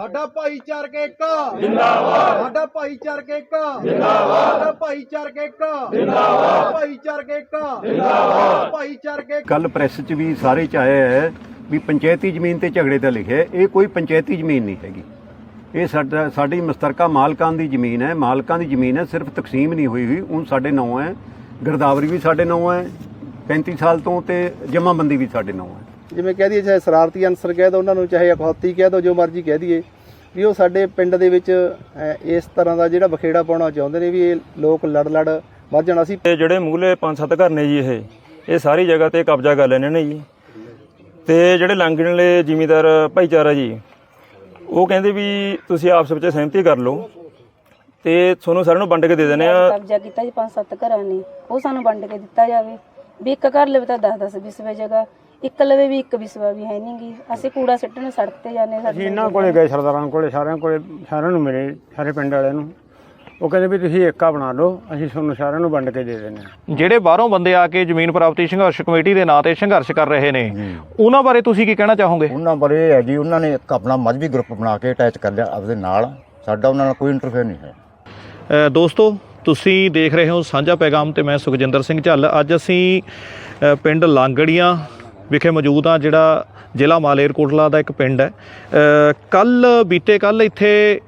ਸਾਡਾ ਭਾਈਚਾਰਕ ਏਕਾ ਜਿੰਦਾਬਾਦ। ਸਾਡਾ ਭਾਈਚਾਰਕ ਏਕਾ ਜਿੰਦਾਬਾਦ। ਸਾਡਾ ਭਾਈਚਾਰਕ ਏਕਾ ਜਿੰਦਾਬਾਦ। ਭਾਈਚਾਰਕ ਏਕਾ ਜਿੰਦਾਬਾਦ। ਭਾਈਚਾਰਕ ਏਕਾ ਕੱਲ ਪ੍ਰੈਸ 'ਚ ਵੀ ਸਾਰੇ ਚ ਆਇਆ ਹੈ ਵੀ ਪੰਚਾਇਤੀ ਜ਼ਮੀਨ ਤੇ ਝਗੜੇ ਦਾ ਲਿਖਿਆ। ਇਹ ਕੋਈ ਪੰਚਾਇਤੀ ਜ਼ਮੀਨ ਨਹੀਂ ਹੈਗੀ। ਇਹ ਸਾਡਾ ਸਾਡੀ ਮਸਤਰਕਾ ਮਾਲਕਾਂ ਦੀ ਜ਼ਮੀਨ ਹੈ। ਮਾਲਕਾਂ ਦੀ ਜ਼ਮੀਨ ਹੈ। ਸਿਰਫ ਤਕਸੀਮ ਨਹੀਂ ਹੋਈ ਹੋਈ। ਉਹ ਸਾਡੇ ਨਾਂ ਹੈ। ਗਰਦਾਵਰੀ ਵੀ ਸਾਡੇ ਨਾਂ ਹੈ। 35 ਸਾਲ ਤੋਂ ਤੇ ਜਮਾਬੰਦੀ ਵੀ ਸਾਡੇ ਨਾਂ ਹੈ। ਜਿਵੇਂ ਕਹਿ ਦਈਏ ਚਾਹੇ ਸ਼ਰਾਰਤੀ ਅਨਸਰ ਕਹਿ ਦੋ ਉਹਨਾਂ ਨੂੰ ਚਾਹੇ ਅਖੌਤੀ ਕਹਿ ਦੋ ਜੋ ਮਰਜ਼ੀ ਕਹਿ ਦਈਏ ਵੀ ਉਹ ਸਾਡੇ ਪਿੰਡ ਦੇ ਵਿੱਚ ਇਸ ਤਰ੍ਹਾਂ ਦਾ ਜਿਹੜਾ ਬਖੇੜਾ ਪਾਉਣਾ ਚਾਹੁੰਦੇ ਨੇ ਵੀ ਇਹ ਲੋਕ ਲੜ ਲੜ ਵੱਧ ਜਾਣਾ। ਸੀ ਤੇ ਜਿਹੜੇ ਮੂਹਲੇ ਪੰਜ ਸੱਤ ਘਰ ਨੇ ਜੀ ਇਹ ਇਹ ਸਾਰੀ ਜਗ੍ਹਾ ਤੇ ਕਬਜ਼ਾ ਕਰ ਲੈਣੇ ਨੇ ਜੀ। ਤੇ ਜਿਹੜੇ ਲਾਂਗਣ ਵਾਲੇ ਜ਼ਿਮੀਦਾਰ ਭਾਈਚਾਰਾ ਜੀ ਉਹ ਕਹਿੰਦੇ ਵੀ ਤੁਸੀਂ ਆਪਸ ਵਿੱਚ ਸਹਿਮਤੀ ਕਰ ਲਓ ਤੇ ਤੁਹਾਨੂੰ ਸਾਰਿਆਂ ਨੂੰ ਵੰਡ ਕੇ ਦੇ ਦੇਣੇ ਆ। ਕਬਜ਼ਾ ਕੀਤਾ ਜੀ ਪੰਜ ਸੱਤ ਘਰਾਂ ਨੇ ਉਹ ਸਾਨੂੰ ਵੰਡ ਕੇ ਦਿੱਤਾ ਜਾਵੇ। ਵੀ ਇੱਕ ਘਰ ਲਵੇ ਤਾਂ 10 10 ਵਿਸਵੇ ਜਗ੍ਹਾ। ਇੱਕ ਲਵੇ ਵੀ ਇੱਕ ਵਿਸਵਾ ਵੀ ਹੈ ਨਹੀਂਗੀ ਅਸੀਂ ਕੂੜਾ ਸਿੱਟਣ ਸੜਕ ਤੇ ਜਾਂਦੇ ਸਾਡੇ ਇਹਨਾਂ ਕੋਲੇ ਗਏ ਸਰਦਾਰਾਂ ਕੋਲੇ ਸਾਰਿਆਂ ਕੋਲੇ ਸਾਰਿਆਂ ਨੂੰ ਮਿਲੇ ਸਾਰੇ ਪਿੰਡ ਵਾਲਿਆਂ ਨੂੰ। ਉਹ ਕਹਿੰਦੇ ਵੀ ਤੁਸੀਂ ਏਕਾ ਬਣਾ ਲਓ ਅਸੀਂ ਤੁਹਾਨੂੰ ਸਾਰਿਆਂ ਨੂੰ ਵੰਡ ਕੇ ਦੇ ਦਿੰਦੇ ਹਾਂ। ਜਿਹੜੇ ਬਾਹਰੋਂ ਬੰਦੇ ਆ ਕੇ ਜ਼ਮੀਨ ਪ੍ਰਾਪਤੀ ਸੰਘਰਸ਼ ਕਮੇਟੀ ਦੇ ਨਾਂ ਤੇ ਸੰਘਰਸ਼ ਕਰ ਰਹੇ ਨੇ ਉਹਨਾਂ ਬਾਰੇ ਤੁਸੀਂ ਕੀ ਕਹਿਣਾ ਚਾਹੋਗੇ? ਉਹਨਾਂ ਬਾਰੇ ਇਹ ਹੈ ਜੀ ਉਹਨਾਂ ਨੇ ਇੱਕ ਆਪਣਾ ਮਜ਼ਬੀ ਗਰੁੱਪ ਬਣਾ ਕੇ ਅਟੈਚ ਕਰ ਲਿਆ ਆਪਦੇ ਨਾਲ। ਸਾਡਾ ਉਹਨਾਂ ਨਾਲ ਕੋਈ ਇੰਟਰਫੇਅਰ ਨਹੀਂ ਹੈ ਅ, ਦੋਸਤੋ ਤੁਸੀਂ ਦੇਖ ਰਹੇ ਹੋ ਸਾਂਝਾ ਪੈਗਾਮ ਤੇ ਮੈਂ ਸੁਖਜਿੰਦਰ ਸਿੰਘ ਝੱਲ। ਅੱਜ ਅਸੀਂ ਅ, ਪਿੰਡ ਲਾਂਗੜੀਆਂ ਵਿਖੇ ਮੌਜੂਦ ਆ ਜਿਹੜਾ ਜ਼ਿਲ੍ਹਾ ਮਾਲੇਰਕੋਟਲਾ ਦਾ ਇੱਕ ਪਿੰਡ ਹੈ। ਕੱਲ ਬੀਤੇ ਕੱਲ ਇੱਥੇ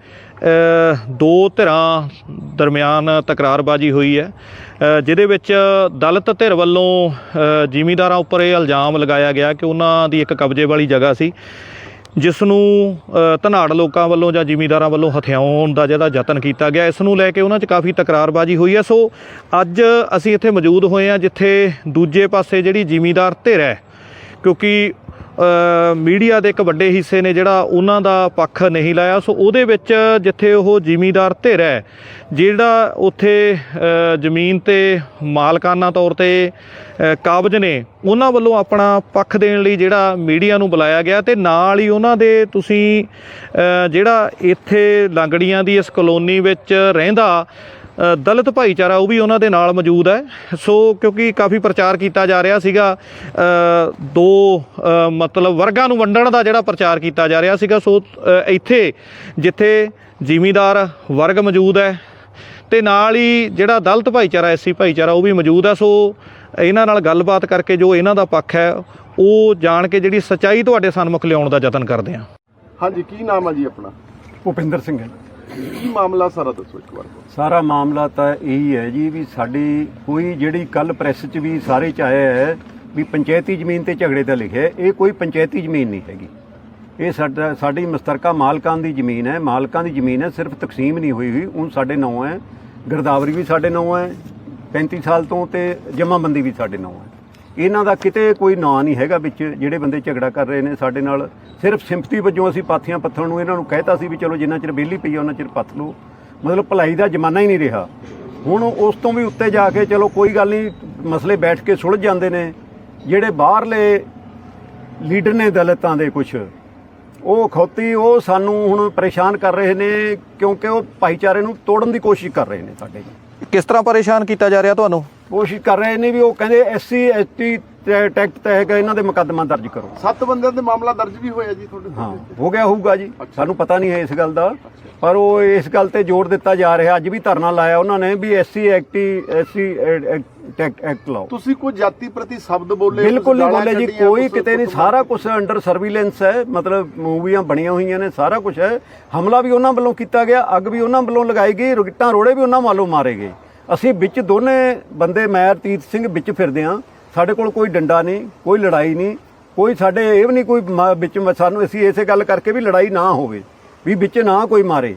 ਦੋ ਧਿਰਾਂ ਦਰਮਿਆਨ ਤਕਰਾਰਬਾਜ਼ੀ ਹੋਈ ਹੈ ਜਿਹਦੇ ਵਿੱਚ ਦਲਿਤ ਧਿਰ ਵੱਲੋਂ ਅ, ਜ਼ਿਮੀਂਦਾਰਾਂ ਉੱਪਰ ਇਹ ਇਲਜ਼ਾਮ ਲਗਾਇਆ ਗਿਆ ਕਿ ਉਹਨਾਂ ਦੀ ਇੱਕ ਕਬਜ਼ੇ ਵਾਲੀ ਜਗ੍ਹਾ ਸੀ ਜਿਸ ਨੂੰ ਧਨਾੜ ਲੋਕਾਂ ਵੱਲੋਂ ਜਾਂ ਜ਼ਿਮੀਂਦਾਰਾਂ ਵੱਲੋਂ ਹਥਿਆਉਣ ਦਾ ਜਿਹੜਾ ਯਤਨ ਕੀਤਾ ਗਿਆ ਇਸ ਨੂੰ ਲੈ ਕੇ ਉਹਨਾਂ 'ਚ ਕਾਫੀ ਤਕਰਾਰਬਾਜ਼ੀ ਹੋਈ ਹੈ। ਸੋ ਅੱਜ ਅਸੀਂ ਇੱਥੇ ਮੌਜੂਦ ਹੋਏ ਹਾਂ ਜਿੱਥੇ ਦੂਜੇ ਪਾਸੇ ਜਿਹੜੀ ਜ਼ਿਮੀਂਦਾਰ ਧਿਰ ਹੈ ਕਿਉਂਕਿ ਮੀਡੀਆ ਦੇ ਇੱਕ ਵੱਡੇ ਹਿੱਸੇ ਨੇ ਜਿਹੜਾ ਉਹਨਾਂ ਦਾ ਪੱਖ ਨਹੀਂ ਲਾਇਆ। ਸੋ ਉਹਦੇ ਵਿੱਚ ਜਿੱਥੇ ਉਹ ਜ਼ਿਮੀਂਦਾਰ ਧਿਰ ਹੈ, ਜਿਹੜਾ ਉੱਥੇ ਜ਼ਮੀਨ ਤੇ ਮਾਲਕਾਨਾ ਤੌਰ ਤੇ ਕਾਬਜ ਨੇ, ਉਹਨਾਂ ਵੱਲੋਂ ਆਪਣਾ ਪੱਖ ਦੇਣ ਲਈ ਜਿਹੜਾ ਮੀਡੀਆ ਨੂੰ ਬੁਲਾਇਆ ਗਿਆ ਤੇ ਨਾਲ ਹੀ ਉਹਨਾਂ ਦੇ ਤੁਸੀਂ ਜਿਹੜਾ ਇੱਥੇ ਲਾਂਗੜੀਆਂ ਦੀ ਇਸ ਕਲੋਨੀ ਵਿੱਚ ਰਹਿੰਦਾ ਦਲਿਤ ਭਾਈਚਾਰਾ ਉਹ ਵੀ ਉਹਨਾਂ ਦੇ ਨਾਲ ਮੌਜੂਦ ਹੈ। ਸੋ ਕਿਉਂਕਿ ਕਾਫੀ ਪ੍ਰਚਾਰ ਕੀਤਾ ਜਾ ਰਿਹਾ ਸੀਗਾ ਅ, ਦੋ ਮਤਲਬ ਵਰਗਾਂ ਨੂੰ ਵੰਡਣ ਦਾ ਜਿਹੜਾ ਪ੍ਰਚਾਰ ਕੀਤਾ ਜਾ ਰਿਹਾ ਸੀਗਾ। ਸੋ ਇੱਥੇ ਜਿੱਥੇ ਜ਼ਿਮੀਂਦਾਰ ਵਰਗ ਮੌਜੂਦ ਹੈ ਤੇ ਨਾਲ ਹੀ ਜਿਹੜਾ ਦਲਿਤ ਭਾਈਚਾਰਾ ਐਸੀ ਭਾਈਚਾਰਾ ਉਹ ਵੀ ਮੌਜੂਦ ਹੈ। ਸੋ ਇਹਨਾਂ ਨਾਲ ਗੱਲਬਾਤ ਕਰਕੇ ਜੋ ਇਹਨਾਂ ਦਾ ਪੱਖ ਹੈ ਉਹ ਜਾਣ ਕੇ ਜਿਹੜੀ ਸੱਚਾਈ ਤੁਹਾਡੇ ਸਨਮੁਖ ਲਿਆਉਣ ਦਾ ਯਤਨ ਕਰਦੇ ਹਾਂ। ਹਾਂਜੀ ਕੀ ਨਾਮ ਆ ਜੀ ਆਪਣਾ? ਭੁਪਿੰਦਰ ਸਿੰਘ ਹੈ। ਕੀ ਮਾਮਲਾ ਸਾਰਾ ਦੱਸੋ ਇੱਕ ਵਾਰ ਸਾਰਾ ਮਾਮਲਾ ਤਾਂ ਇਹੀ ਹੈ ਜੀ ਵੀ ਸਾਡੀ ਕੋਈ ਜਿਹੜੀ ਕੱਲ ਪ੍ਰੈਸ 'ਚ ਵੀ ਸਾਰੇ ਚ ਆਇਆ ਹੈ ਵੀ ਪੰਚਾਇਤੀ ਜ਼ਮੀਨ ਤੇ ਝਗੜੇ ਦਾ ਲਿਖਿਆ ਇਹ ਕੋਈ ਪੰਚਾਇਤੀ ਜ਼ਮੀਨ ਨਹੀਂ ਹੈਗੀ। ਇਹ ਸਾਡਾ ਸਾਡੀ ਮਸਤਰਕਾ ਮਾਲਕਾਂ ਦੀ ਜ਼ਮੀਨ ਹੈ, ਮਾਲਕਾਂ ਦੀ ਜ਼ਮੀਨ ਹੈ, ਸਿਰਫ ਤਕਸੀਮ ਨਹੀਂ ਹੋਈ ਹੋਈ, ਉਹ ਸਾਡੇ ਨਾਂ ਹੈ, ਗਰਦਾਵਰੀ ਵੀ ਸਾਡੇ ਨਾਂ ਹੈ 35 ਸਾਲ ਤੋਂ ਤੇ ਜਮਾਬੰਦੀ ਵੀ ਸਾਡੇ ਨਾਂ ਹੈ। ਇਹਨਾਂ ਦਾ ਕਿਤੇ ਕੋਈ ਨਾਂ ਨਹੀਂ ਹੈਗਾ ਵਿੱਚ, ਜਿਹੜੇ ਬੰਦੇ ਝਗੜਾ ਕਰ ਰਹੇ ਨੇ ਸਾਡੇ ਨਾਲ। ਸਿਰਫ ਸਿੰਪਥੀ ਵਜੋਂ ਅਸੀਂ ਪਾਥੀਆਂ ਪੱਥਣ ਨੂੰ ਇਹਨਾਂ ਨੂੰ ਕਹਿਤਾ ਸੀ ਵੀ ਚਲੋ ਜਿੰਨਾ ਚਿਰ ਬੇਲੀ ਪਈ ਆ, ਉਹਨਾਂ ਚਿਰ ਪੱਥ ਲਓ। ਮਤਲਬ ਭਲਾਈ ਦਾ ਜ਼ਮਾਨਾ ਹੀ ਨਹੀਂ ਰਿਹਾ। ਹੁਣ ਉਸ ਤੋਂ ਵੀ ਉੱਤੇ ਜਾ ਕੇ ਚਲੋ ਕੋਈ ਗੱਲ ਨਹੀਂ, ਮਸਲੇ ਬੈਠ ਕੇ ਸੁਲਝ ਜਾਂਦੇ ਨੇ। ਜਿਹੜੇ ਬਾਹਰਲੇ ਲੀਡਰ ਨੇ ਦਲਿਤਾਂ ਦੇ ਕੁਝ ਉਹ ਖੌਤੀ, ਉਹ ਸਾਨੂੰ ਹੁਣ ਪਰੇਸ਼ਾਨ ਕਰ ਰਹੇ ਨੇ ਕਿਉਂਕਿ ਉਹ ਭਾਈਚਾਰੇ ਨੂੰ ਤੋੜਨ ਦੀ ਕੋਸ਼ਿਸ਼ ਕਰ ਰਹੇ ਨੇ ਸਾਡੇ। ਕਿਸ ਤਰ੍ਹਾਂ ਪਰੇਸ਼ਾਨ ਕੀਤਾ ਜਾ ਰਿਹਾ ਤੁਹਾਨੂੰ? ਕੋਸ਼ਿਸ਼ ਕਰ ਰਹੇ ਨੇ ਵੀ ਉਹ ਕਹਿੰਦੇ ਐਸਸੀ ਐਸਟੀ ਟੈਕਟ ਤਹਿ ਕੇ ਇਹਨਾਂ ਦੇ ਮੁਕੱਦਮਾ ਦਰਜ ਕਰੋ। ਸੱਤ ਬੰਦਿਆਂ ਦੇ ਮਾਮਲਾ ਦਰਜ ਵੀ ਹੋਇਆ ਜੀ ਤੁਹਾਡੇ ਹਾਂ ਹੋ ਗਿਆ ਹੋਊਗਾ ਜੀ। ਸਾਨੂੰ ਪਤਾ ਨਹੀਂ ਹੈ ਇਸ ਗੱਲ ਦਾ ਪਰ ਉਹ ਇਸ ਗੱਲ ਤੇ ਜ਼ੋਰ ਦਿੱਤਾ ਜਾ ਰਿਹਾ। ਅੱਜ ਵੀ ਧਰਨਾ ਲਾਇਆ ਉਹਨਾਂ ਨੇ ਵੀ ਐਸਸੀ ਐਕਟੀ ਐਸਸੀ ਐਕਟ ਲਾਓ। ਤੁਸੀਂ ਕੋਈ ਜਾਤੀ ਪ੍ਰਤੀ ਸ਼ਬਦ ਬੋਲੇ ਬਿਲਕੁਲ ਨਹੀਂ ਬੋਲੇ ਜੀ। ਕੋਈ ਕਿਤੇ ਨਹੀਂ। ਸਾਰਾ ਕੁਝ ਅੰਡਰ ਸਰਵੀਲੈਂਸ ਹੈ। ਮਤਲਬ ਮੂਵੀਆਂ ਬਣੀਆਂ ਹੋਈਆਂ ਨੇ ਸਾਰਾ ਕੁਝ ਹੈ। ਹਮਲਾ ਵੀ ਉਹਨਾਂ ਵੱਲੋਂ ਕੀਤਾ ਗਿਆ ਅੱਗ ਵੀ ਉਹਨਾਂ ਵੱਲੋਂ ਲਗਾਈ ਗਈ ਰੁਗਟਾਂ ਰੋੜੇ ਵੀ ਉਹਨਾਂ ਵੱਲੋਂ ਮਾਰੇ ਗਏ। ਅਸੀਂ ਵਿੱਚ ਦੋਨੇ ਬੰਦੇ, ਮੈਂ ਰਤੀਤ ਸਿੰਘ, ਵਿੱਚ ਫਿਰਦੇ ਆ ਸਾਡੇ ਕੋਲ ਕੋਈ ਡੰਡਾ ਨਹੀਂ, ਕੋਈ ਲੜਾਈ ਨਹੀਂ, ਕੋਈ ਸਾਡੇ ਇਹ ਵੀ ਨਹੀਂ ਕੋਈ ਮ- ਵਿੱਚ ਸਾਨੂੰ ਅਸੀਂ ਇਸੇ ਗੱਲ ਕਰਕੇ ਵੀ ਲੜਾਈ ਨਾ ਹੋਵੇ, ਵੀ ਵਿੱਚ ਨਾ ਕੋਈ ਮਾਰੇ।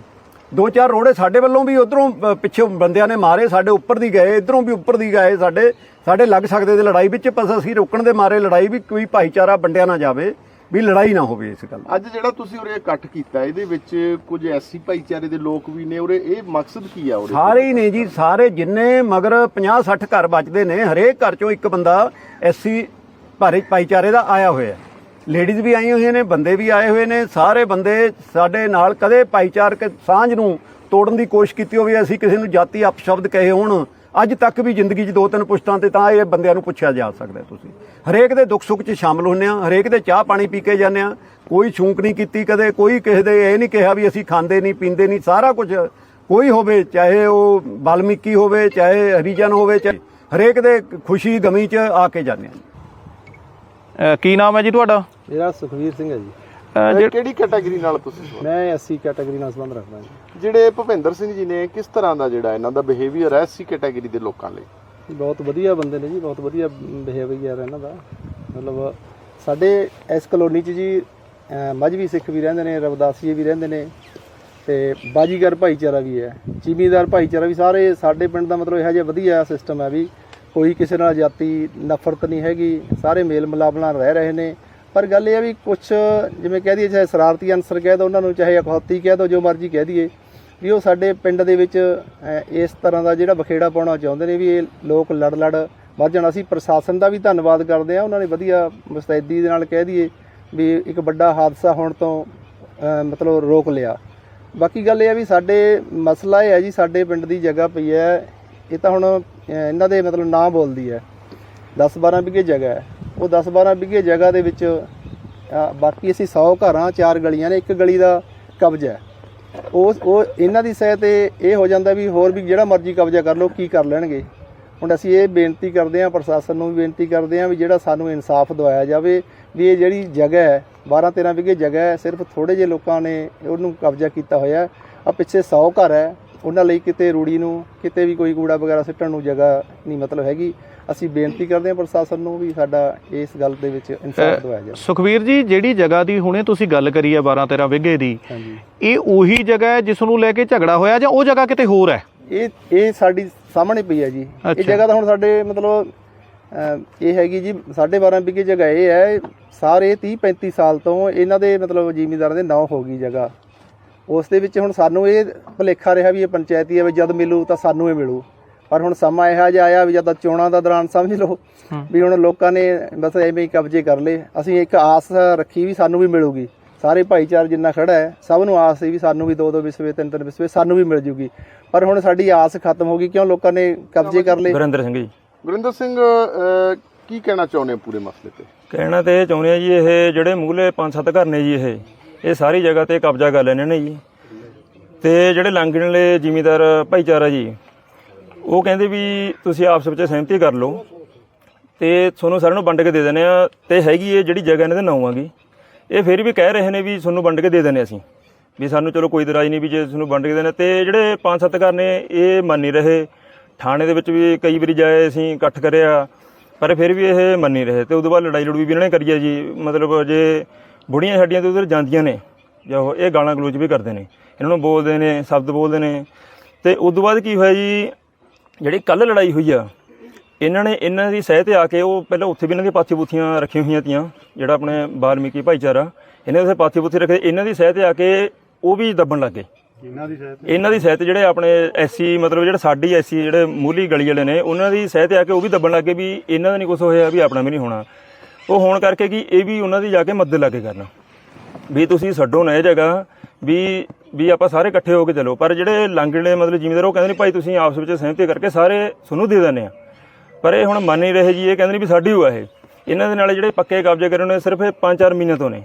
ਦੋ ਚਾਰ ਰੋੜੇ ਸਾਡੇ ਵੱਲੋਂ ਵੀ ਉਧਰੋਂ ਪਿੱਛੇ ਬੰਦਿਆਂ ਨੇ ਮਾਰੇ, ਸਾਡੇ ਉੱਪਰ ਦੀ ਗਏ, ਇਧਰੋਂ ਵੀ ਉੱਪਰ ਦੀ ਗਏ ਸਾਡੇ ਸਾਡੇ ਲੱਗ ਸਕਦੇ ਤੇ ਲੜਾਈ ਵਿੱਚ, ਪਰ ਅਸੀਂ ਰੋਕਣ ਦੇ ਮਾਰੇ, ਲੜਾਈ ਵੀ ਕੋਈ ਭਾਈਚਾਰਾ ਵੰਡਿਆ ਨਾ ਜਾਵੇ। ਵੀ ਲੜਾਈ ਨਾ ਹੋਵੇ ਇਸ ਗੱਲ ਅੱਜ ਜਿਹੜਾ ਤੁਸੀਂ ਉਰੇ ਇਕੱਠ ਕੀਤਾ ਇਹਦੇ ਵਿੱਚ ਕੁਝ ਐਸੀ ਭਾਈਚਾਰੇ ਦੇ ਲੋਕ ਵੀ ਨੇ ਉਰੇ ਇਹ ਮਕਸਦ ਕੀ ਆ ਉਰੇ? ਸਾਰੇ ਹੀ ਨੇ ਜੀ ਸਾਰੇ ਜਿੰਨੇ ਮਗਰ 50 60 ਘਰ ਬਚਦੇ ਨੇ ਹਰੇਕ ਘਰ ਚੋਂ ਇੱਕ ਬੰਦਾ ਐਸੀ ਭਾਰੇ ਭਾਈਚਾਰੇ ਦਾ ਆਇਆ ਹੋਇਆ ਲੇਡੀਜ਼ ਵੀ ਆਈਆਂ ਹੋਈਆਂ ਨੇ ਬੰਦੇ ਵੀ ਆਏ ਹੋਏ ਨੇ ਸਾਰੇ ਬੰਦੇ ਸਾਡੇ ਨਾਲ ਕਦੇ ਭਾਈਚਾਰਕ ਸਾਂਝ ਨੂੰ ਤੋੜਨ ਦੀ ਕੋਸ਼ਿਸ਼ ਕੀਤੀ ਹੋਵੇ ਅਸੀਂ ਕਿਸੇ ਨੂੰ ਜਾਤੀ ਅਪਸ਼ਬਦ ਕਹੇ ਹੋਣ ਅੱਜ ਤੱਕ ਵੀ ਜ਼ਿੰਦਗੀ 'ਚ ਦੋ ਤਿੰਨ ਪੁਸ਼ਤਾਂ ਤੇ ਤਾਂ ਇਹ ਬੰਦਿਆਂ ਨੂੰ ਪੁੱਛਿਆ ਜਾ ਸਕਦਾ ਤੁਸੀਂ। ਹਰੇਕ ਦੇ ਦੁੱਖ ਸੁੱਖ 'ਚ ਸ਼ਾਮਲ ਹੁੰਨੇ ਆ ਹਰੇਕ ਦੇ ਚਾਹ ਪਾਣੀ ਪੀ ਕੇ ਜਾਂਦੇ ਆ ਕੋਈ ਛੂੰਕ ਨਹੀਂ ਕੀਤੀ ਕਦੇ ਕੋਈ ਕਿਸੇ ਦੇ ਇਹ ਨਹੀਂ ਕਿਹਾ ਵੀ ਅਸੀਂ ਖਾਂਦੇ ਨਹੀਂ ਪੀਂਦੇ ਨਹੀਂ ਸਾਰਾ ਕੁਝ ਕੋਈ ਹੋਵੇ ਚਾਹੇ ਉਹ ਬਾਲਮੀਕੀ ਹੋਵੇ ਚਾਹੇ ਹਰੀਜਨ ਹੋਵੇ ਚਾਹੇ ਹਰੇਕ ਦੇ ਖੁਸ਼ੀ ਗਮੀ 'ਚ ਆ ਕੇ ਜਾਂਦੇ ਆ ਕੀ ਨਾਮ ਹੈ ਜੀ ਤੁਹਾਡਾ? ਮੇਰਾ ਸੁਖਵੀਰ ਸਿੰਘ ਹੈ ਜੀ। ਅ, ਜਿਹ- ਕਿਹੜੀ ਕੈਟਾਗਰੀ ਨਾਲ ਤੁਸੀਂ ਸੰਬੰਧ- ਮੈਂ ਐਸਸੀ ਕੈਟਾਗਰੀ ਨਾਲ ਸੰਬੰਧ ਰੱਖਦਾ ਜੀ। ਜਿਹੜੇ ਭੁਪਿੰਦਰ ਸਿੰਘ ਜੀ ਨੇ ਕਿਸ ਤਰ੍ਹਾਂ ਦਾ ਜਿਹੜਾ ਇਹਨਾਂ ਦਾ ਬਿਹੇਵੀਅਰ ਹੈ ਐਸੀ ਕੈਟਾਗਰੀ ਦੇ ਲੋਕਾਂ ਲਈ? ਬਹੁਤ ਵਧੀਆ ਬੰਦੇ ਨੇ ਜੀ ਬਹੁਤ ਵਧੀਆ ਬਿਹੇਵੀਅਰ ਇਹਨਾਂ ਦਾ। ਮਤਲਬ ਸਾਡੇ ਇਸ ਕਲੋਨੀ 'ਚ ਜੀ ਅਹ ਮਜ਼੍ਹਬੀ ਸਿੱਖ ਵੀ ਰਹਿੰਦੇ ਨੇ ਰਵਦਾਸੀਏ ਵੀ ਰਹਿੰਦੇ ਨੇ ਤੇ ਬਾਜੀਗਰ ਭਾਈਚਾਰਾ ਵੀ ਹੈ ਚੀਮੀਦਾਰ ਭਾਈਚਾਰਾ ਵੀ ਸਾਰੇ ਸਾਡੇ ਪਿੰਡ ਦਾ ਮਤਲਬ ਇਹੋ ਜਿਹਾ ਵਧੀਆ ਸਿਸਟਮ ਹੈ ਵੀ ਕੋਈ ਕਿਸੇ ਨਾਲ ਜਾਤੀ ਨਫ਼ਰਤ ਨਹੀਂ ਹੈਗੀ ਸਾਰੇ ਮੇਲ ਮਿਲਾਪ ਨਾਲ ਰਹਿ ਰਹੇ ਨੇ ਪਰ ਗੱਲ ਇਹ ਹੈ ਵੀ ਕੁਝ ਜਿਵੇਂ ਕਹਿ ਦਈਏ, ਚਾਹੇ ਸ਼ਰਾਰਤੀ ਅਨਸਰ ਕਹਿ ਦੋ, ਉਹਨਾਂ ਨੂੰ ਚਾਹੇ ਅਖੌਤੀ ਕਹਿ ਦੋ, ਜੋ ਮਰਜ਼ੀ ਕਹਿ ਦਈਏ, ਵੀ ਉਹ ਸਾਡੇ ਪਿੰਡ ਦੇ ਵਿੱਚ ਇਸ ਤਰ੍ਹਾਂ ਦਾ ਜਿਹੜਾ ਬਖੇੜਾ ਪਾਉਣਾ ਚਾਹੁੰਦੇ ਨੇ ਵੀ ਇਹ ਲੋਕ ਲੜ ਲੜ ਵੱਧ ਜਾਣ। ਅਸੀਂ ਪ੍ਰਸ਼ਾਸਨ ਦਾ ਵੀ ਧੰਨਵਾਦ ਕਰਦੇ ਹਾਂ। ਉਹਨਾਂ ਨੇ ਵਧੀਆ ਮੁਸਤੈਦੀ ਦੇ ਨਾਲ ਕਹਿ ਦਈਏ ਵੀ ਇੱਕ ਵੱਡਾ ਹਾਦਸਾ ਹੋਣ ਤੋਂ ਮਤਲਬ ਰੋਕ ਲਿਆ। ਬਾਕੀ ਗੱਲ ਇਹ ਹੈ ਵੀ ਸਾਡੇ ਮਸਲਾ ਇਹ ਹੈ ਜੀ, ਸਾਡੇ ਪਿੰਡ ਦੀ ਜਗ੍ਹਾ ਪਈ ਹੈ। ਇਹ ਤਾਂ ਹੁਣ ਇਹਨਾਂ ਦੇ ਮਤਲਬ ਨਾਂ ਬੋਲਦੀ ਹੈ। 10 12 ਵਿਗੇ ਜਗ੍ਹਾ ਹੈ। ਉਹ 10 12 ਵਿਗੇ ਜਗ੍ਹਾ ਦੇ ਵਿੱਚ ਬਾਕੀ ਅਸੀਂ 100 ਘਰਾਂ, ਚਾਰ ਗਲੀਆਂ ਨੇ, ਇੱਕ ਗਲੀ ਦਾ ਕਬਜ਼ਾ ਹੈ। ਉਹ ਉਹ ਇਹਨਾਂ ਦੀ ਸਹਿ ਤੇ ਇਹ ਹੋ ਜਾਂਦਾ ਵੀ ਹੋਰ ਵੀ ਜਿਹੜਾ ਮਰਜ਼ੀ ਕਬਜ਼ਾ ਕਰ ਲਓ, ਕੀ ਕਰ ਲੈਣਗੇ। ਹੁਣ ਅਸੀਂ ਇਹ ਬੇਨਤੀ ਕਰਦੇ ਹਾਂ, ਪ੍ਰਸ਼ਾਸਨ ਨੂੰ ਵੀ ਬੇਨਤੀ ਕਰਦੇ ਹਾਂ ਵੀ ਜਿਹੜਾ ਸਾਨੂੰ ਇਨਸਾਫ ਦਵਾਇਆ ਜਾਵੇ, ਵੀ ਇਹ ਜਿਹੜੀ ਜਗ੍ਹਾ ਹੈ 12 13 ਵਿਗੇ ਜਗ੍ਹਾ ਹੈ, ਸਿਰਫ ਥੋੜੇ ਜਿਹੇ ਲੋਕਾਂ ਨੇ ਉਹਨੂੰ ਕਬਜ਼ਾ ਕੀਤਾ ਹੋਇਆ ਆ ਪਿੱਛੇ 100 ਘਰ ਹੈ, ਉਹਨਾਂ ਲਈ ਕਿਤੇ ਰੂੜੀ ਨੂੰ, ਕਿਤੇ ਵੀ ਕੋਈ ਕੂੜਾ ਵਗੈਰਾ ਸਿੱਟਣ ਨੂੰ ਜਗ੍ਹਾ ਨਹੀਂ, ਮਤਲਬ ਹੈਗੀ। ਅਸੀਂ ਬੇਨਤੀ ਕਰਦੇ ਹਾਂ ਪ੍ਰਸ਼ਾਸਨ ਨੂੰ ਵੀ ਸਾਡਾ ਇਸ ਗੱਲ ਦੇ ਵਿੱਚ ਇਨਸਾਫ ਦਿਵਾਇਆ ਜਾਵੇ। ਸੁਖਵੀਰ ਜੀ ਜਿਹੜੀ ਜਗ੍ਹਾ ਦੀ ਹੁਣੇ ਤੁਸੀਂ ਗੱਲ ਕਰੀ ਹੈ 12 13 ਵਿਗੇ ਦੀ ਇਹ ਉਹੀ ਜਗ੍ਹਾ ਹੈ ਜਿਸ ਨੂੰ ਲੈ ਕੇ ਝਗੜਾ ਹੋਇਆ ਜਾਂ ਉਹ ਜਗ੍ਹਾ ਕਿਤੇ ਹੋਰ ਹੈ? ਇਹ ਇਹ ਸਾਡੀ ਸਾਹਮਣੇ ਪਈ ਹੈ ਜੀ। ਇਹ। ਜਗ੍ਹਾ ਤਾਂ ਹੁਣ ਸਾਡੇ ਮਤਲਬ ਇਹ ਹੈਗੀ ਜੀ 12.5 ਵਿਗੇ ਜਗ੍ਹਾ ਇਹ ਹੈ ਸਾਰੇ 30 35 ਸਾਲ ਤੋਂ ਇਹਨਾਂ ਦੇ ਮਤਲਬ ਜ਼ਿਮੀਂਦਾਰਾਂ ਦੇ ਨਾਂ ਹੋ ਗਈ ਜਗ੍ਹਾ। ਉਸ ਦੇ ਵਿੱਚ ਹੁਣ ਸਾਨੂੰ ਇਹ ਭੁਲੇਖਾ ਰਿਹਾ ਵੀ ਇਹ ਪੰਚਾਇਤੀ ਹੈ ਵੀ ਜਦ ਮਿਲੂ ਤਾਂ ਸਾਨੂੰ ਇਹ ਮਿਲੂ। ਪਰ ਹੁਣ ਸਮਾਂ ਇਹੋ ਜਿਹਾ ਆਇਆ ਵੀ ਜਦ ਚੋਣਾਂ ਦਾ ਦੌਰਾਨ ਸਮਝ ਲਓ ਵੀ ਹੁਣ ਲੋਕਾਂ ਨੇ ਬਸ ਐਵੇਂ ਹੀ ਕਬਜ਼ੇ ਕਰ ਲਏ। ਅਸੀਂ ਇੱਕ ਆਸ ਰੱਖੀ ਵੀ ਸਾਨੂੰ ਵੀ ਮਿਲੂਗੀ। ਸਾਰੇ ਭਾਈਚਾਰ ਜਿੰਨਾ ਖੜਾ ਹੈ ਸਭ ਨੂੰ ਆਸ ਸੀ ਵੀ ਸਾਨੂੰ ਵੀ ਦੋ ਦੋ ਵਿਸਵੇ ਤਿੰਨ ਤਿੰਨ ਵਿਸਵੇ ਸਾਨੂੰ ਵੀ ਮਿਲ ਜੂਗੀ। ਪਰ ਹੁਣ ਸਾਡੀ ਆਸ ਖਤਮ ਹੋ ਗਈ ਕਿਉਂ ਲੋਕਾਂ ਨੇ ਕਬਜ਼ੇ ਕਰ ਲਏ? ਗੁਰਿੰਦਰ ਸਿੰਘ ਜੀ। ਗੁਰਿੰਦਰ ਸਿੰਘ ਕੀ ਕਹਿਣਾ ਚਾਹੁੰਦੇ ਹੋ ਪੂਰੇ ਮਸਲੇ ਤੇ? ਕਹਿਣਾ ਤੇ ਇਹ ਚਾਹੁੰਦੇ ਆ ਜੀ ਇਹ ਜਿਹੜੇ ਪੰਜ ਸੱਤ ਘਰ ਨੇ ਜੀ ਇਹ ਇਹ ਸਾਰੀ ਜਗ੍ਹਾ ਤੇ ਕਬਜ਼ਾ ਕਰ ਲੈਣੇ ਨੇ ਜੀ। ਤੇ ਜਿਹੜੇ ਲਾਂਘਣ ਵਾਲੇ ਜ਼ਿਮੀਦਾਰ ਭਾਈਚਾਰਾ ਜੀ ਉਹ ਕਹਿੰਦੇ ਵੀ ਤੁਸੀਂ ਆਪਸ ਵਿੱਚ ਸਹਿਮਤੀ ਕਰ ਲਓ ਤੇ ਤੁਹਾਨੂੰ ਸਾਰਿਆਂ ਨੂੰ ਵੰਡ ਕੇ ਦੇ ਦਿੰਦੇ ਆ ਤੇ ਹੈਗੀ ਇਹ ਜਿਹੜੀ ਜਗ੍ਹਾ ਇਹਨਾਂ ਦੇ ਨਾਂ ਆਗੀ ਇਹ ਫਿਰ ਵੀ ਕਹਿ ਰਹੇ ਨੇ ਵੀ ਤੁਹਾਨੂੰ ਵੰਡ ਕੇ ਦੇ ਦਿੰਦੇ ਅਸੀਂ। ਵੀ ਸਾਨੂੰ ਚਲੋ ਕੋਈ ਇਤਰਾਜ਼ ਨਹੀਂ ਵੀ ਜੇ ਤੁਹਾਨੂੰ ਵੰਡ ਕੇ ਦੇਣਾ। ਤੇ ਜਿਹੜੇ ਪੰਜ ਸੱਤ ਘਰ ਨੇ, ਇਹ ਮੰਨ ਨਹੀਂ ਰਹੇ। ਥਾਣੇ ਦੇ ਵਿੱਚ ਵੀ ਕਈ ਵਾਰੀ ਜਾਏ ਅਸੀਂ, ਇਕੱਠ ਕਰਿਆ। ਪਰ ਫਿਰ ਵੀ ਇਹ ਮੰਨ ਨਹੀਂ ਰਹੇ। ਤੇ ਉਦੋਂ ਬਾਅਦ ਲੜਾਈ ਲੜੂਈ ਵੀ ਇਹਨਾਂ ਨੇ ਕਰੀ ਹੈ ਜੀ। ਮਤਲਬ ਜੇ ਬੁੜੀਆਂ ਛੱਡੀਆਂ ਤੇ ਉਧਰ ਜਾਂਦੀਆਂ ਨੇ, ਜਾਂ ਉਹ ਇਹ ਗਾਲਾਂ ਗਲੋਚ ਵੀ ਕਰਦੇ ਨੇ। ਇਹਨਾਂ ਨੂੰ ਬੋਲਦੇ ਨੇ, ਸ਼ਬਦ ਬੋਲਦੇ ਨੇ। ਤੇ ਉਦੋਂ ਬਾਅਦ ਕੀ ਹੋਇਆ ਜੀ? ਜਿਹੜੀ ਕੱਲ ਲੜਾਈ ਹੋਈ ਆ ਇਹਨਾਂ ਨੇ ਇਹਨਾਂ ਦੀ ਸਹਿ ਤੇ ਆ ਕੇ ਉਹ ਪਹਿਲਾਂ ਉੱਥੇ ਵੀ ਇਹਨਾਂ ਦੀਆਂ ਪਾਥੀ ਪੁੱਥੀਆਂ ਰੱਖੀਆਂ ਹੋਈਆਂ ਤੀਆਂ ਜਿਹੜਾ ਆਪਣੇ ਬਾਲਮੀਕੀ ਭਾਈਚਾਰਾ ਇਹਨਾਂ ਦੇ ਉੱਥੇ ਪਾਥੀ ਪੁੱਥੀ ਰੱਖੇ ਇਹਨਾਂ ਦੀ ਸਹਿ ਤੇ ਆ ਕੇ ਉਹ ਵੀ ਦੱਬਣ ਲੱਗੇ ਇਹਨਾਂ ਦੀ ਸਹਿ ਤੇ? ਜਿਹੜੇ ਆਪਣੇ ਐਸਸੀ ਮਤਲਬ ਜਿਹੜੇ ਸਾਡੀ ਐਸਸੀ ਜਿਹੜੇ ਮੂਲੀ ਗਲੀ ਵਾਲੇ ਨੇ ਉਹਨਾਂ ਦੀ ਸਹਿ ਤੇ ਆ ਕੇ ਉਹ ਵੀ ਦੱਬਣ ਲੱਗੇ ਵੀ ਇਹਨਾਂ ਦਾ ਨਹੀਂ ਕੁਝ ਹੋਇਆ ਵੀ ਆਪਣਾ ਵੀ ਨਹੀਂ ਹੋਣਾ। ਉਹ ਹੋਣ ਕਰਕੇ ਕਿ ਇਹ ਵੀ ਉਹਨਾਂ ਦੀ ਜਾ ਕੇ ਮਦਦ ਲੱਗੇ ਕਰਨ। ਵੀ ਤੁਸੀਂ ਛੱਡੋ ਨਾ ਇਹ ਜਗ੍ਹਾ ਵੀ ਵੀ ਆਪਾਂ ਸਾਰੇ ਇਕੱਠੇ ਹੋ ਕੇ ਚੱਲੋ, ਪਰ ਜਿਹੜੇ ਲੰਗੜੇ ਮਤਲਬ ਜ਼ਿਮੀਂਦਾਰ ਉਹ ਕਹਿੰਦੇ ਨੇ, ਭਾਈ ਤੁਸੀਂ ਆਪਸ ਵਿੱਚ ਸਹਿਮਤੀ ਕਰਕੇ ਸਾਰੇ ਤੁਹਾਨੂੰ ਦੇ ਦਿੰਦੇ ਆ। ਪਰ ਇਹ ਹੁਣ ਮੰਨ ਨਹੀਂ ਰਹੇ ਜੀ, ਇਹ ਕਹਿੰਦੇ ਨੇ ਵੀ ਸਾਡੀ ਹੋਆ ਇਹ। ਇਹਨਾਂ ਦੇ ਨਾਲ ਜਿਹੜੇ ਪੱਕੇ ਕਬਜ਼ੇ ਕਰਨ ਨੇ ਸਿਰਫ ਇਹ 5-4 ਮਹੀਨੇ ਤੋਂ ਨੇ।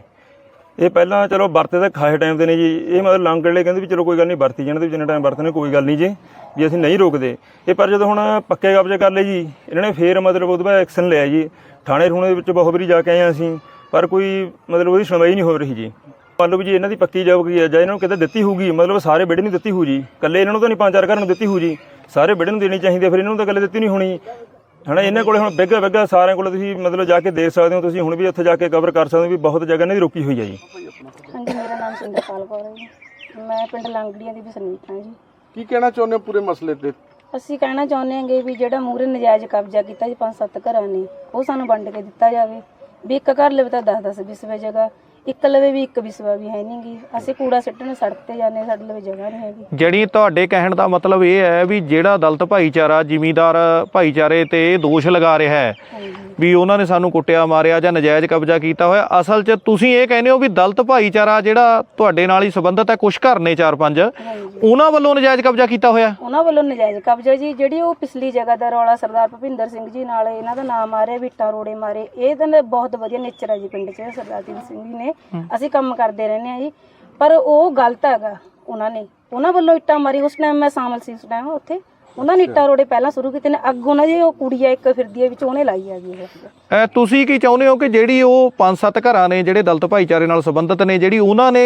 ਇਹ ਪਹਿਲਾਂ ਚਲੋ ਵਰਤੇ ਤਾਂ ਖਾਏ ਟਾਈਮ ਦੇ ਨੇ ਜੀ। ਇਹ ਮਤਲਬ ਲੰਗੜੇ ਕਹਿੰਦੇ ਵੀ ਚਲੋ ਕੋਈ ਗੱਲ ਨਹੀਂ, ਵਰਤੀ ਜਾਣ ਦੇ ਜਿੰਨਾ ਟਾਈਮ ਵਰਤਣੇ, ਕੋਈ ਗੱਲ ਨਹੀਂ ਜੀ। ਵੀ ਅਸੀਂ ਨਹੀਂ ਰੋਕਦੇ। ਇਹ ਪਰ ਜਦੋਂ ਹੁਣ ਪੱਕੇ ਕਬਜ਼ੇ ਕਰ ਲਏ ਜੀ, ਇਹਨਾਂ ਨੇ ਫੇਰ ਮਤਲਬ ਉਹਦੇ ਬਾਅਦ ਐਕਸ਼ਨ ਲਿਆ ਜੀ। ਥਾਣੇ ਠੂਣੇ ਦੇ ਵਿੱਚ ਬਹੁਤ ਵਾਰੀ ਜਾ ਕੇ ਆਏ ਹਾਂ ਅਸੀਂ, ਪਰ ਕੋਈ ਮਤਲਬ ਉਹਦੀ ਸੁਣਵਾਈ ਨਹੀਂ ਹੋ ਰਹੀ ਜੀ। ਮੰਨ ਲਓ ਵੀ ਜੀ ਇਹਨਾਂ ਦੀ ਪੱਕੀ ਜੋਬ ਕੀ ਹੈ ਜਾਂ ਇਹਨਾਂ ਨੂੰ ਕਿਤੇ ਦਿੱਤੀ ਹੋਊਗੀ ਮਤਲਬ ਸਾਰੇ ਬੇੜੇ ਨੂੰ ਦਿੱਤੀ ਹੋਊ ਜੀ ਕੱਲੇ ਇਹਨਾਂ ਨੂੰ ਤਾਂ ਨਹੀਂ ਪੰਜ ਚਾਰ ਘਰਾਂ ਨੂੰ ਦਿੱਤੀ ਹੋਊ ਜੀ ਸਾਰੇ ਬੇੜੇ ਨੂੰ ਦੇਣੀ ਚਾਹੀਦੀ ਹੈ, ਫਿਰ ਇਹਨਾਂ ਨੂੰ ਤਾਂ ਕੱਲੇ ਦਿੱਤੀ ਨਹੀਂ ਹੋਣੀ। ਹਨਾ ਇਹਨਾਂ ਕੋਲੇ ਹੁਣ ਬਿੱਗਾ ਬਿੱਗਾ ਸਾਰਿਆਂ ਕੋਲੇ ਤੁਸੀਂ ਮਤਲਬ ਜਾ ਕੇ ਦੇਖ ਸਕਦੇ ਹੋ ਤੁਸੀਂ ਹੁਣ ਵੀ ਉੱਥੇ ਜਾ ਕੇ ਕਵਰ ਕਰ ਸਕਦੇ ਹੋ ਵੀ ਬਹੁਤ ਜਗ੍ਹਾ ਇਹਨਾਂ ਦੀ ਰੋਕੀ ਹੋਈ ਹੈ ਜੀ। ਹਾਂਜੀ ਮੇਰਾ ਨਾਮ ਸਿੰਦਰਪਾਲ ਕੌਰ ਹੈ ਜੀ। ਮੈਂ ਪਿੰਡ ਲੰਗੜੀਆਂ ਦੀ ਵਸਨੀਕ ਹਾਂ ਜੀ। ਕੀ ਕਹਿਣਾ ਚਾਹੁੰਦੇ ਹੋ ਪੂਰੇ ਮਸਲੇ ਤੇ? ਅਸੀਂ ਕਹਿਣਾ ਚਾਹੁੰਦੇ ਹਾਂਗੇ ਵੀ ਜਿਹੜਾ ਮੂਹਰੇ ਨਜਾਇਜ਼ ਕਬਜ਼ਾ ਕੀਤਾ ਜੀ ਪੰਜ ਸੱਤ ਘਰਾਂ ਨੇ ਉਹ ਸਾਨੂੰ ਵੰਡ ਕੇ ਦਿੱਤਾ ਜਾਵੇ। ਵੀ ਇੱਕ ਘਰ ਲਵੇ ਤਾਂ 10 10 20 ਜਗ੍ਹਾ। ਇੱਕ ਲਵੇ ਵੀ ਇੱਕ ਵਿਸਵਾ ਵੀ ਹੈ ਨਹੀਂਗੀ ਅਸੀਂ ਕੂੜਾ ਸਿੱਟਣ ਸੜਕ ਤੇ ਜਾਂਦੇ ਸਾਡੇ ਲਵੇ ਜਗ੍ਹਾ ਨਹੀਂ ਹੈਗੀ। ਜਿਹੜੀ ਤੁਹਾਡੇ ਕਹਿਣ ਦਾ ਮਤਲਬ ਇਹ ਹੈ ਵੀ ਜਿਹੜਾ ਦਲਿਤ ਭਾਈਚਾਰਾ ਜ਼ਿਮੀਂਦਾਰ ਭਾਈਚਾਰੇ ਤੇ ਦੋਸ਼ ਲਗਾ ਰਿਹਾ ਹੈ ਹਾਂਜੀ। ਵੀ ਉਹਨਾਂ ਨੇ ਸਾਨੂੰ ਕੁੱਟਿਆ ਮਾਰਿਆ ਜਾਂ ਨਜਾਇਜ਼ ਕਬਜ਼ਾ ਕੀਤਾ ਹੋਇਆ ਅਸਲ 'ਚ ਤੁਸੀਂ ਇਹ ਕਹਿੰਦੇ ਹੋ ਵੀ ਦਲਿਤ ਭਾਈਚਾਰਾ ਜਿਹੜਾ ਤੁਹਾਡੇ ਨਾਲ ਹੀ ਸੰਬੰਧਿਤ ਹੈ ਕੁਝ ਘਰ ਨੇ ਚਾਰ ਪੰਜ ਹਾਂਜੀ। ਉਹਨਾਂ ਵੱਲੋਂ ਨਜਾਇਜ਼ ਕਬਜ਼ਾ ਕੀਤਾ ਹੋਇਆ? ਉਹਨਾਂ ਵੱਲੋਂ ਨਜਾਇਜ਼ ਕਬਜ਼ਾ ਜੀ ਜਿਹੜੀ ਉਹ ਪਿਛਲੀ ਜਗ੍ਹਾ ਦਾ ਰੌਲਾ ਸਰਦਾਰ ਭੁਪਿੰਦਰ ਸਿੰਘ ਜੀ ਨਾਲ ਇਹਨਾਂ ਦਾ ਨਾਮ ਆ ਰਿਹਾ ਵਿਟਾ ਰੋੜੇ ਮਾਰੇ ਇਹ ਤਾਂ ਬਹੁਤ ਵਧੀਆ ਨੇਚਰ ਹੈ ਜੀ ਪਿੰਡ 'ਚ ਸਰਦਾਰ ਸਿੰਘ ਜੀ ਨੇ। ਅਸੀਂ ਕੰਮ ਕਰਦੇ ਰਹਿੰਦੇ ਆ ਜੀ। ਪਰ ਉਹ ਗਲਤ ਹੈਗਾ, ਉਹਨਾਂ ਨੇ। ਉਹਨਾਂ ਵੱਲੋਂ ਇੱਟਾਂ ਮਾਰੀ, ਉਸ ਟਾਈਮ ਮੈਂ ਸ਼ਾਮਲ ਸੀ, ਉਸ ਟਾਈਮ ਉੱਥੇ। ਉਹਨਾਂ ਨੇ ਇੱਟਾਂ ਰੋੜੇ ਪਹਿਲਾਂ ਸ਼ੁਰੂ ਕੀਤੇ ਨੇ ਅੱਗ ਉਹਨਾਂ ਦੀ ਉਹ ਕੁੜੀ ਆ ਇੱਕ ਫਿਰਦੀ ਵਿੱਚ ਉਹਨੇ ਲਾਈ ਹੈਗੀ ਇਹ ਤੁਸੀਂ ਕੀ ਚਾਹੁੰਦੇ ਹੋ ਕਿ ਜਿਹੜੀ ਉਹ ਪੰਜ ਸੱਤ ਘਰਾਂ ਨੇ ਜਿਹੜੇ ਦਲਿਤ ਭਾਈਚਾਰੇ ਨਾਲ ਸੰਬੰਧਿਤ ਨੇ ਜਿਹੜੀ ਉਹਨਾਂ ਨੇ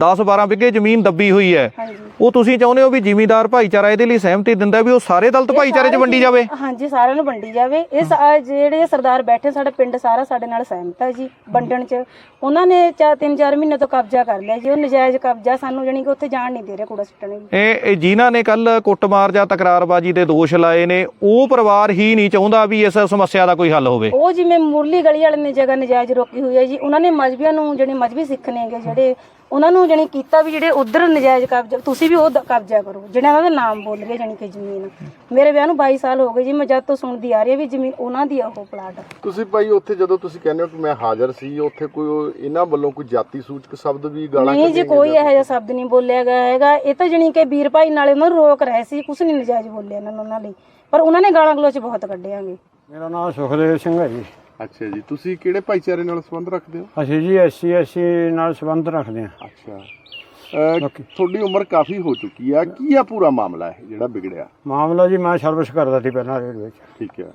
10 12 ਵਿਗੇ ਜ਼ਮੀਨ ਦੱਬੀ ਹੋਈ ਹੈ ਹਾਂਜੀ। ਉਹ ਤੁਸੀਂ ਚਾਹੁੰਦੇ ਹੋ ਵੀ ਜ਼ਿਮੀਂਦਾਰ ਭਾਈਚਾਰਾ ਇਹਦੇ ਲਈ ਸਹਿਮਤੀ ਦਿੰਦਾ ਵੀ ਉਹ ਸਾਰੇ ਦਲਿਤ ਭਾਈਚਾਰੇ 'ਚ ਵੰਡੀ ਜਾਵੇ? ਹਾਂਜੀ ਸਾਰਿਆਂ ਨੂੰ ਵੰਡੀ ਜਾਵੇ। ਇਹ ਸਾ- ਜਿਹੜੇ ਸਰਦਾਰ ਬੈਠੇ ਸਾਡਾ ਪਿੰਡ ਸਾਰਾ ਸਾਡੇ ਨਾਲ ਸਹਿਮਤ ਹੈ ਜੀ ਵੰਡਣ 'ਚ। ਉਹਨਾਂ ਨੇ ਚਾ ਤਿੰਨ ਚਾਰ ਮਹੀਨੇ ਤੋਂ ਕਬਜ਼ਾ ਕਰ ਲਿਆ ਜੀ ਉਹ ਨਜਾਇਜ਼ ਕਬਜ਼ਾ ਸਾਨੂੰ ਜਾਣੀ ਕਿ ਉੱਥੇ ਜਾਣ ਨਹੀਂ ਦੇ ਰਹੇ ਕੂੜਾ ਸਿੱਟਣ ਜੀ ਇਹ ਇਹ ਜਿਨ੍ਹਾਂ ਨੇ ਕੱਲ ਕੁੱਟਮਾਰ ਜਾਂ ਤਕਰਾਰਬਾਜ਼ੀ ਦੇ ਦੋਸ਼ ਲਾਏ ਨੇ, ਉਹ ਪਰਿਵਾਰ ਹੀ ਨਹੀਂ ਚਾਹੁੰਦਾ ਵੀ ਇਸ ਸਮੱਸਿਆ ਦਾ ਕੋਈ ਹੱਲ ਹੋਵੇ। ਉਹ ਜਿਵੇਂ ਮੁਰਲੀ ਗਲੀ ਵਾਲੇ ਨੇ ਜਗ੍ਹਾ ਨਜਾਇਜ਼ ਰੋਕੀ ਹੋਈ ਹੈ ਜੀ, ਉਹਨਾਂ ਨੇ ਮਜਬੀਆਂ ਨੂੰ, ਜਿਹੜੇ ਮਜਬੀ ਸਿੱਖ ਨੇਗੇ, ਜਿਹੜੇ ਉਹਨਾਂ ਨੂੰ ਜਾਣੀ ਕੀਤਾ ਵੀ ਜਿਹੜੇ ਉਧਰ ਨਜਾਇਜ਼ ਕਬਜ਼ਾ ਤੁਸੀਂ ਵੀ ਉਹ ਦ- ਕਬਜ਼ਾ ਕਰੋ ਜਿਹੜੇ ਉਹਨਾਂ ਦਾ ਨਾਮ ਬੋਲ ਗਏ ਜਾਣੀ ਕਿ ਜ਼ਮੀਨ। ਮੇਰੇ ਵਿਆਹ ਨੂੰ 22 ਸਾਲ ਹੋ ਗਏ ਜੀ ਮੈਂ ਜਦ ਤੋਂ ਸੁਣਦੀ ਆ ਰਹੀ ਹਾਂ ਵੀ ਜ਼ਮੀਨ ਉਹਨਾਂ ਦੀ ਆ ਉਹ ਪਲਾਟ ਤੁਸੀਂ ਭਾਈ ਉੱਥੇ ਜਦੋਂ ਤੁਸੀਂ ਕਹਿੰਦੇ ਹੋ ਕਿ ਮੈਂ ਹਾਜ਼ਰ ਸੀ ਉੱਥੇ ਕੋਈ ਉਹ- ਇਹਨਾਂ ਵੱਲੋਂ ਕੋਈ ਜਾਤੀ ਸੂਚਕ ਸ਼ਬਦ ਵੀ ਗਾਲਾਂ ਨਹੀਂ ਜੀ ਕੱਢੀਆਂ ਕੋਈ ਇਹੋ ਜਿਹਾ ਸ਼ਬਦ ਨਹੀਂ ਬੋਲਿਆ ਗਿਆ ਹੈਗਾ। ਇਹ ਤਾਂ ਜਾਣੀ ਕਿ ਵੀਰ ਭਾਈ ਨਾਲੇ ਉਹਨਾਂ ਨੂੰ ਰੋਕ ਰਹੇ ਸੀ ਕੁਛ ਨਹੀਂ ਨਜਾਇਜ਼ ਬੋਲਿਆ ਇਹਨਾਂ ਨੂੰ ਉਹਨਾਂ ਲਈ। ਪਰ ਉਹਨਾਂ ਨੇ ਗਾਲਾਂ ਗਲੋਚ ਬਹੁਤ ਕੱਢਿਆਂਗੇ ਮੇਰਾ ਨਾਮ ਸੁਖਦੇਵ ਸਿੰਘ ਹੈ ਜੀ। ਅੱਛਾ ਜੀ ਤੁਸੀਂ ਕਿਹੜੇ ਭਾਈਚਾਰੇ ਨਾਲ ਸੰਬੰਧ ਰੱਖਦੇ ਹੋ? ਅਸੀਂ ਜੀ ਐਸਸੀ ਐਸਸੀ ਨਾਲ ਸੰਬੰਧ ਰੱਖਦੇ ਹਾਂ। ਅੱਛਾ। ਅਹ, ਤੁਹਾਡੀ ਉਮਰ ਕਾਫੀ ਹੋ ਚੁੱਕੀ ਆ। ਕੀ ਆ ਪੂਰਾ ਮਾਮਲਾ ਹੈ ਜਿਹੜਾ ਵਿਗੜਿਆ? ਮਾਮਲਾ ਜੀ ਮੈਂ ਸਰਵਿਸ ਕਰਦਾ ਸੀ ਪਹਿਲਾਂ ਰੇਲਵੇ ਵਿੱਚ। ਠੀਕ ਹੈ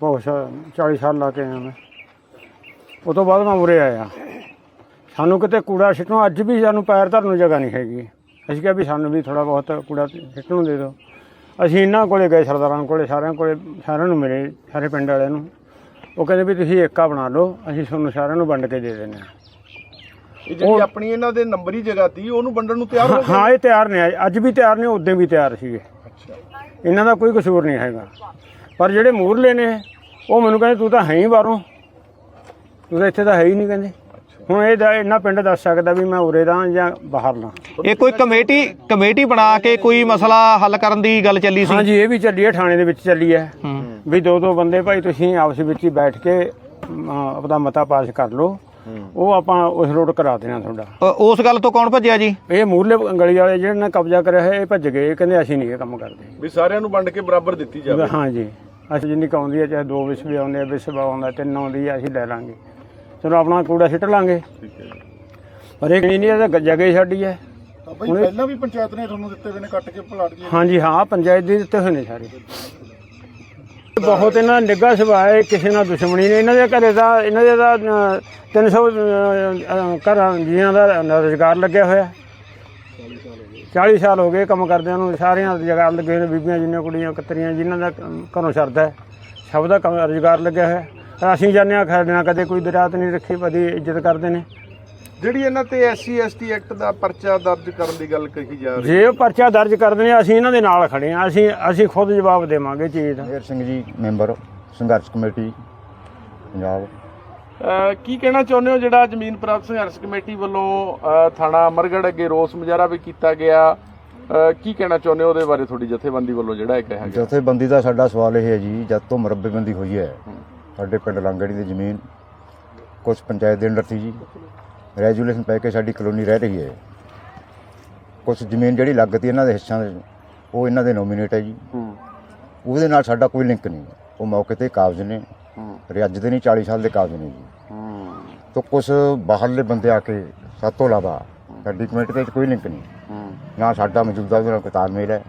ਬਹੁਤ ਸਾ- 40 ਸਾਲ ਲਾ ਕੇ ਆਇਆ ਮੈਂ। ਉਹ ਤੋਂ ਬਾਅਦ ਮੈਂ ਉਰੇ ਆਇਆ। ਸਾਨੂੰ ਕਿਤੇ ਕੂੜਾ ਸਿੱਟਣ ਅੱਜ ਵੀ ਸਾਨੂੰ ਪੈਰ ਧਰਨ ਨੂੰ ਜਗ੍ਹਾ ਨਹੀਂ ਹੈਗੀ। ਅਸੀਂ ਕਿਹਾ ਵੀ ਸਾਨੂੰ ਵੀ ਥੋੜਾ ਬਹੁਤ ਕੂੜਾ ਸਿੱਟਣ ਨੂੰ ਦੇ ਦਿਓ। ਅਸੀਂ ਇਹਨਾਂ ਕੋਲੇ ਗਏ ਸਰਦਾਰਾਂ ਕੋਲੇ ਸਾਰਿਆਂ ਕੋਲੇ ਸਾਰਿਆਂ ਨੂੰ ਮਿਲੇ ਸਾਰੇ ਪਿੰਡ ਵਾਲਿਆਂ ਨੂੰ। ਉਹ ਕਹਿੰਦੇ ਵੀ ਤੁਸੀਂ ਏਕਾ ਬਣਾ ਲਓ ਅਸੀਂ ਤੁਹਾਨੂੰ ਸਾਰਿਆਂ ਨੂੰ ਵੰਡ ਕੇ ਦੇ ਦਿੰਦੇ ਹਾਂ। ਇਹ ਜਿਹੜੀ ਆਪਣੀ ਇਹਨਾਂ ਦੇ ਨੰਬਰੀ ਜਗ੍ਹਾ ਤੀ ਉਹਨੂੰ ਵੰਡਣ ਨੂੰ ਤਿਆਰ ਹੋ ਹਾਂ ਇਹ ਤਿਆਰ ਨੇ ਅੱਜ ਵੀ ਤਿਆਰ ਨੇ ਉਦੋਂ ਵੀ ਤਿਆਰ ਸੀਗੇ। ਇਹਨਾਂ ਦਾ ਕੋਈ ਕਸੂਰ ਨਹੀਂ ਹੈਗਾ। ਪਰ ਜਿਹੜੇ ਮੂਰਲੇ ਨੇ ਉਹ ਮੈਨੂੰ ਕਹਿੰਦੇ ਤੂੰ ਤਾਂ ਹੈ ਹੀ ਬਾਹਰੋਂ। ਤੂੰ ਤਾਂ ਇੱਥੇ ਤਾਂ ਹੈ ਹੀ ਨਹੀਂ ਕਹਿੰਦੇ। ਹੁਣ ਇਹ ਦਾ ਇੰਨਾ ਪਿੰਡ ਦੱਸ ਸਕਦਾ ਵੀ ਮੈਂ ਉਰੇ ਦਾ ਜਾਂ ਬਾਹਰ ਦਾ ਇਹ ਕੋਈ ਕਮੇਟੀ ਕਮੇਟੀ ਬਣਾ ਕੇ ਕੋਈ ਮਸਲਾ ਹੱਲ ਕਰਨ ਦੀ ਗੱਲ ਚੱਲੀ ਸੀ? ਹਾਂਜੀ ਇਹ ਵੀ ਚੱਲੀ ਹੈ ਥਾਣੇ ਦੇ ਵਿੱਚ ਚੱਲੀ ਹੈ। ਵੀ ਦੋ ਦੋ ਬੰਦੇ ਭਾਈ ਤੁਸੀਂ ਆਪਸ ਵਿੱਚ ਹੀ ਬੈਠ ਕੇ ਆਪਦਾ ਮਤਾ ਪਾਸ ਕਰ ਲਓ। ਉਹ ਆਪਾਂ ਉਸ ਰੋਡ ਕਰਾ ਦੇਣਾ ਤੁਹਾਡਾ। ਉਸ ਗੱਲ ਤੋਂ ਕੌਣ ਭੱਜਿਆ ਜੀ? ਇਹ ਮੂਰਲੇ ਗਲੀ ਵਾਲੇ ਜਿਹੜੇ ਨੇ ਕਬਜ਼ਾ ਕਰਿਆ ਹੈ ਇਹ ਭੱਜ ਗਏ ਇਹ ਕਹਿੰਦੇ ਅਸੀਂ ਨਹੀਂ ਇਹ ਕੰਮ ਕਰਦੇ। ਵੀ ਸਾਰਿਆਂ ਨੂੰ ਵੰਡ ਕੇ ਬਰਾਬਰ ਦਿੱਤੀ ਜਾਵੇ। ਹਾਂ ਜੀ ਅਸੀਂ ਜਿੰਨੀ ਕੁ ਆਉਂਦੀ ਹੈ ਚਾਹੇ ਦੋ ਵਿਸਵੇ ਆਉਂਦੇ ਆ ਵਿਸਵਾ ਆਉਂਦਾ ਤਿੰਨ ਆਉਂਦੀ ਆ ਅਸੀਂ ਲੈ ਲਾਂਗੇ। ਚਲੋ ਆਪਣਾ ਕੂੜਾ ਸਿੱਟ ਲਾਂਗੇ। ਪਰ ਇਹ ਨਹੀਂ ਇਹ ਤਾਂ ਜਗ੍ਹਾ ਹੀ ਸਾਡੀ ਹੈ। ਬਈ ਪਹਿਲਾਂ ਵੀ ਪੰਚਾਇਤ ਨੇ ਤੁਹਾਨੂੰ ਦਿੱਤੇ ਹੋਏ ਨੇ ਕੱਟ ਕੇ ਪਲਾਟ ਜੀ ਹਾਂਜੀ ਹਾਂ ਪੰਚਾਇਤ ਦੇ ਦਿੱਤੇ ਹੋਏ ਨੇ ਸਾਰੇ। ਬਹੁਤ ਇਹਨਾਂ ਦਾ ਨਿੱਘਾ ਸੁਭਾਅ ਹੈ ਕਿਸੇ ਨਾਲ ਦੁਸ਼ਮਣੀ ਨਹੀਂ। ਇਹਨਾਂ ਦੇ ਘਰੇ ਦਾ ਇਹਨਾਂ ਦੇ ਦਾ 300 ਘਰਾਂ ਜੀਆਂ ਦਾ ਰੁਜ਼ਗਾਰ ਲੱਗਿਆ ਹੋਇਆ। 40 ਸਾਲ ਹੋ ਗਏ ਕੰਮ ਕਰਦਿਆਂ ਨੂੰ ਸਾਰਿਆਂ ਦਾ ਰੁਜ਼ਗਾਰ ਲੱਗੇ ਨੇ ਬੀਬੀਆਂ ਜਿੰਨੀਆਂ ਕੁੜੀਆਂ ਕਤਰੀਆਂ ਜਿਨ੍ਹਾਂ ਦਾ ਕੰਮ ਘਰੋਂ ਸਰਦਾ ਹੈ ਸਭ ਦਾ ਕੰਮ ਰੁਜ਼ਗਾਰ ਲੱਗਿਆ ਹੋਇਆ। ਅਸੀਂ ਜਾਂਦੇ ਹਾਂ ਖੈਰ ਨਾਲ ਕਦੇ ਕੋਈ ਦਰਾਤ ਨਹੀਂ ਰੱਖੀ ਬਦੀ ਇੱਜ਼ਤ ਕਰਦੇ ਨੇ। ਜਿਹੜੀ ਇਹਨਾਂ ਤੇ ਐਸਸੀ ਐਸਟੀ ਐਕਟ ਦਾ ਪਰਚਾ ਦਰਜ ਕਰਨ ਦੀ ਗੱਲ ਕਹੀ ਜਾ ਰਹੀ ਜੇ ਉਹ ਪਰਚਾ ਦਰਜ ਕਰਦੇ ਨੇ ਅਸੀਂ ਇਹਨਾਂ ਦੇ ਨਾਲ ਖੜੇ ਹਾਂ ਅਸੀਂ ਅਸੀਂ ਖੁਦ ਜਵਾਬ ਦੇਵਾਂਗੇ ਚੀਜ਼ ਦਾ। ਮੇਰ ਸਿੰਘ ਜੀ ਮੈਂਬਰ ਸੰਘਰਸ਼ ਕਮੇਟੀ ਪੰਜਾਬ। ਅਹ ਕੀ ਕਹਿਣਾ ਚਾਹੁੰਦੇ ਹੋ ਜਿਹੜਾ ਜ਼ਮੀਨ ਪ੍ਰਾਪਤ ਸੰਘਰਸ਼ ਕਮੇਟੀ ਵੱਲੋਂ ਅਹ ਥਾਣਾ ਅਮਰਗੜ੍ਹ ਅੱਗੇ ਰੋਸ ਮੁਜ਼ਾਹਰਾ ਵੀ ਕੀਤਾ ਗਿਆ? ਅਹ ਕੀ ਕਹਿਣਾ ਚਾਹੁੰਦੇ ਹੋ ਉਹਦੇ ਬਾਰੇ ਤੁਹਾਡੀ ਜਥੇਬੰਦੀ ਵੱਲੋਂ ਜਿਹੜਾ ਇਹ ਕਿਹਾ ਗਿਆ? ਜਥੇਬੰਦੀ ਦਾ ਸਾਡਾ ਸਵਾਲ ਇਹ ਹੈ ਜੀ ਜਦ ਤੋਂ ਮੁਰੱਬੇਬੰਦੀ ਹੋਈ ਹੈ। ਸਾਡੇ ਪਿੰਡ ਲਾਂਗੜੀ ਦੀ ਜ਼ਮੀਨ ਕੁਝ ਪੰਚਾਇਤ ਦੇ ਅੰਡਰ ਸੀ ਜੀ। ਰੈਜੂਲੇਸ਼ਨ ਪੈ ਕੇ ਸਾਡੀ ਕਲੋਨੀ ਰਹਿ ਰਹੀ ਹੈ। ਕੁਝ ਜ਼ਮੀਨ ਜਿਹੜੀ ਲੱਗਦੀ ਇਹਨਾਂ ਦੇ ਹਿੱਸਿਆਂ ਦੇ ਉਹ ਇਹਨਾਂ ਦੇ ਨੋਮੀਨੇਟ ਹੈ ਜੀ। ਹੂੰ। ਉਹਦੇ ਨਾਲ ਸਾਡਾ ਕੋਈ ਲਿੰਕ ਨਹੀਂ। ਉਹ ਮੌਕੇ ਤੇ ਕਾਬਜ਼ ਨੇ। ਹੂੰ। ਰਿਆਜ ਦੇ ਨਹੀਂ 40 ਸਾਲ ਦੇ ਕਾਬਜ਼ ਨੇ ਜੀ। ਹੂੰ। ਤਾਂ ਕੁਝ ਬਾਹਰਲੇ ਬੰਦੇ ਆ ਕੇ ਸਾਡੇ ਤੋਂ ਇਲਾਵਾ ਸਾਡੀ ਕਮੇਟੀ ਦੇ ਵਿੱਚ ਕੋਈ ਲਿੰਕ ਨਹੀਂ। ਹੂੰ। ਨਾ ਸਾਡਾ ਮੌਜੂਦਾ ਉਹਦੇ ਨਾਲ ਕੋਈ ਤਾਲਮੇਲ ਹੈ।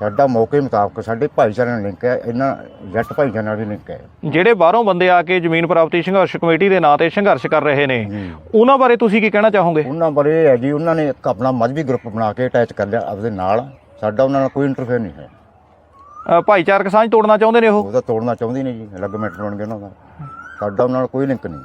ਸਾਡਾ ਮੌਕੇ ਮੁਤਾਬਕ ਸਾਡੇ ਭਾਈਚਾਰੇ ਨਾਲ ਲਿੰਕ ਹੈ ਇਹਨਾਂ ਜੱਟ ਭਾਈਚਾਰੇ ਨਾਲ ਵੀ ਲਿੰਕ ਹੈ। ਜਿਹੜੇ ਬਾਹਰੋਂ ਬੰਦੇ ਆ ਕੇ ਜ਼ਮੀਨ ਪ੍ਰਾਪਤੀ ਸੰਘਰਸ਼ ਕਮੇਟੀ ਦੇ ਨਾਂ ਤੇ ਸੰਘਰਸ਼ ਕਰ ਰਹੇ ਨੇ ਉਹਨਾਂ ਬਾਰੇ ਤੁਸੀਂ ਕੀ ਕਹਿਣਾ ਚਾਹੋਗੇ? ਉਹਨਾਂ ਬਾਰੇ ਇਹ ਹੈ ਜੀ ਉਹਨਾਂ ਨੇ ਇੱਕ ਆਪਣਾ ਮਜ਼ਬੀ ਗਰੁੱਪ ਬਣਾ ਕੇ ਅਟੈਚ ਕਰ ਲਿਆ ਆਪਦੇ ਨਾਲ। ਸਾਡਾ ਉਹਨਾਂ ਨਾਲ ਕੋਈ ਇੰਟਰਫੇਅਰ ਨਹੀਂ ਹੈ। ਅ, ਭਾਈਚਾਰਕ ਸਾਂਝ ਤੋੜਨਾ ਚਾਹੁੰਦੇ ਨੇ ਉਹ? ਉਹਦਾ ਤੋੜਨਾ ਚਾਹੁੰਦੀ ਨਹੀਂ ਜੀ ਅਲੱਗ ਮੈਟਰ ਬਣ ਗਿਆ ਉਹਨਾਂ ਦਾ। ਸਾਡਾ ਉਹਨਾਂ ਨਾਲ ਕੋਈ ਲਿੰਕ ਨਹੀਂ।